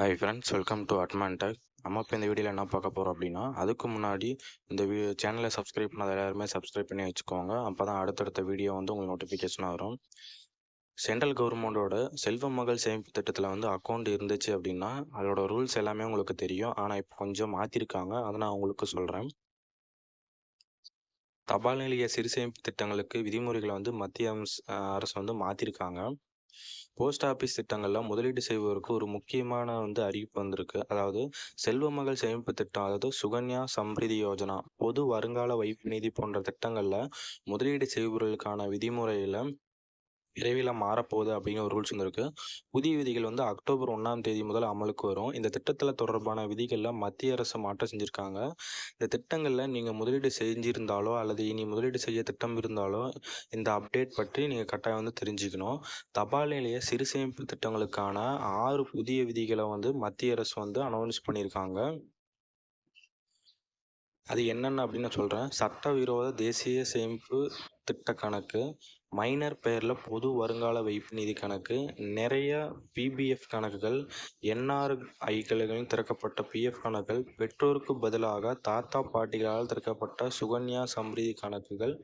Hi friends welcome to Atman tech நம்ம இப்போ இந்த வீடியோவில் என்ன பார்க்க போகிறோம் அப்படின்னா அதுக்கு முன்னாடி இந்த வீ சேனலை சப்ஸ்கிரைப் பண்ணாத எல்லாருமே சப்ஸ்கிரைப் பண்ணி வச்சுக்கோங்க. அப்போ தான் அடுத்தடுத்த வீடியோ வந்து உங்களுக்கு நோட்டிஃபிகேஷனாக வரும். சென்ட்ரல் கவர்மெண்ட்டோட செல்வ மகள் சேமிப்பு திட்டத்தில் வந்து அக்கௌண்ட் இருந்துச்சு அப்படின்னா அதோட ரூல்ஸ் எல்லாமே உங்களுக்கு தெரியும். ஆனால் இப்போ கொஞ்சம் மாற்றிருக்காங்க அதை நான் உங்களுக்கு சொல்கிறேன் தபால் நிலைய சிறு சேமிப்பு திட்டங்களுக்கு விதிமுறைகளை வந்து மத்திய அரசு வந்து மாற்றிருக்காங்க போஸ்ட் ஆஃபீஸ் திட்டங்கள்லாம் முதலீடு செய்வதற்கு ஒரு முக்கியமான வந்து அறிவிப்பு வந்திருக்கு. அதாவது செல்வ மகள் சேமிப்பு திட்டம் அதாவது சுகன்யா சம்ரிதி யோஜனா பொது வருங்கால வைப்பு நிதி போன்ற திட்டங்களில் முதலீடு செய்பவர்களுக்கான விதிமுறையில் விரைவில் மாறப்போகுது அப்படின்னு ஒரு ரூல்ஸ் வந்திருக்கு புதிய விதிகள் வந்து அக்டோபர் ஒன்றாம் தேதி முதல் அமலுக்கு வரும். இந்த திட்டத்தில் தொடர்பான விதிகளில் மத்திய அரசு மாற்றம் செஞ்சுருக்காங்க. இந்த திட்டங்களில் நீங்கள் முதலீடு செஞ்சிருந்தாலோ அல்லது இனி முதலீடு செய்ய திட்டம் இருந்தாலோ இந்த அப்டேட் பற்றி நீங்கள் கட்டாயம் வந்து தெரிஞ்சுக்கணும். தபால் நிலைய சிறு சேமிப்பு திட்டங்களுக்கான ஆறு புதிய விதிகளை வந்து மத்திய அரசு வந்து அனௌன்ஸ் பண்ணியிருக்காங்க. அது என்னென்ன அப்படின்னு சொல்கிறேன் சட்டவிரோத தேசிய சேமிப்பு திட்ட கணக்கு மைனர் பெயரில் பொது வருங்கால வைப்பு நிதி கணக்கு நிறைய பிபிஎஃப் கணக்குகள் என்ஆர்ஐகளில் திறக்கப்பட்ட பிஎஃப் கணக்குகள் பெற்றோருக்கு பதிலாக தாத்தா பாட்டிகளால் திறக்கப்பட்ட சுகன்யா சம்ரிதி கணக்குகள்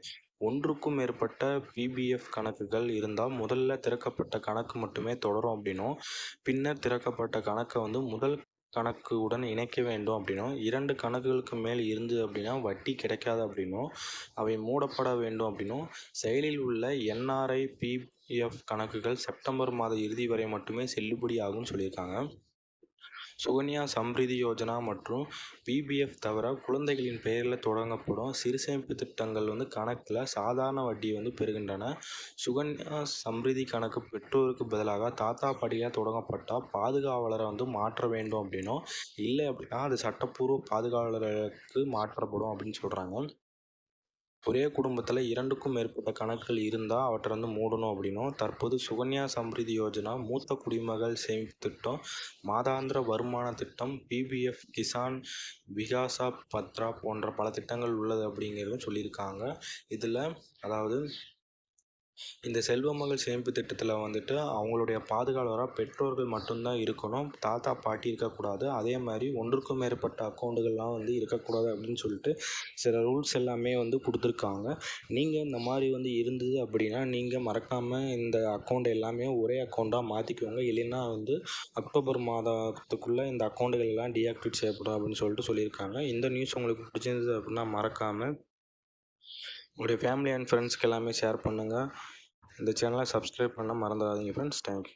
ஒன்றுக்கும் மேற்பட்ட பிபிஎஃப் கணக்குகள் இருந்தால் முதல்ல திறக்கப்பட்ட கணக்கு மட்டுமே தொடரும் அப்படின்னும் பின்னர் திறக்கப்பட்ட கணக்கை வந்து முதல் கணக்கு உடன் இணைக்க வேண்டும் அப்படின்னும். இரண்டு கணக்குகளுக்கு மேல் இருந்து அப்படின்னா வட்டி கிடைக்காது அப்படின்னும். அவை மூடப்பட வேண்டும் அப்படின்னும். செயலில் உள்ள என்ஆர்ஐ பிஎஃப் கணக்குகள் செப்டம்பர் மாத இறுதி வரை மட்டுமே செல்லுபடி ஆகும்னு சொல்லியிருக்காங்க. சுகன்யா சம்ரிதி யோஜனா மற்றும் பிபிஎஃப் தவிர குழந்தைகளின் பெயரில் தொடங்கப்படும் சிறுசேமிப்பு திட்டங்கள் வந்து கணக்கில் சாதாரண வட்டியை வந்து பெறுகின்றன. சுகன்யா சம்ரிதி கணக்கு பெற்றோருக்கு பதிலாக தாத்தா பாட்டியாக தொடங்கப்பட்டால் பாதுகாவலரை வந்து மாற்ற வேண்டும் அப்படின்னும் இல்லை அப்படின்னா அது சட்டப்பூர்வ பாதுகாவலருக்கு மாற்றப்படும் அப்படின்னு சொல்கிறாங்க ஒரே குடும்பத்தில் இரண்டுக்கும் மேற்பட்ட கணக்குகள் இருந்தால் அவற்றை வந்து மூடணும் அப்படின்னும் தற்போது சுகன்யா சம்ரிதி யோஜனா மூத்த குடிமகள் சேமிப்பு திட்டம் மாதாந்திர வருமான திட்டம் பிபிஎஃப் கிசான் விகாசா பத்ரா போன்ற பல திட்டங்கள் உள்ளது அப்படிங்கிறதும் சொல்லியிருக்காங்க. இதில் அதாவது இந்த செல்வ மகள் சேமிப்பு திட்டத்தில் வந்துட்டு அவங்களுடைய பாதுகாவலராக பெற்றோர்கள் மட்டும்தான் இருக்கணும். தாத்தா பாட்டி இருக்கக்கூடாது. அதே மாதிரி ஒன்றுக்கும் மேற்பட்ட அக்கௌண்ட்டுகள்லாம் வந்து இருக்கக்கூடாது அப்படின்னு சொல்லிட்டு சில ரூல்ஸ் எல்லாமே வந்து கொடுத்துருக்காங்க. நீங்கள் இந்த மாதிரி வந்து இருந்தது அப்படின்னா நீங்கள் மறக்காமல் இந்த அக்கௌண்ட் எல்லாமே ஒரே அக்கௌண்ட்டாக மாற்றிக்கோங்க இல்லைன்னா வந்து அக்டோபர் மாதத்துக்குள்ளே இந்த அக்கௌண்ட்டுகள் எல்லாம் டீஆக்டிவேட் செய்யப்படும் அப்படின்னு சொல்லிட்டு சொல்லியிருக்காங்க. இந்த நியூஸ் உங்களுக்கு பிடிச்சிருந்தது அப்படின்னா மறக்காமல் உங்களுடைய ஃபேமிலி அண்ட் ஃப்ரெண்ட்ஸ்க்கு எல்லாமே ஷேர் பண்ணுங்கள் இந்த சேனலை சப்ஸ்கிரைப் பண்ண மறந்துடாதீங்க ஃப்ரெண்ட்ஸ் தேங்க்யூ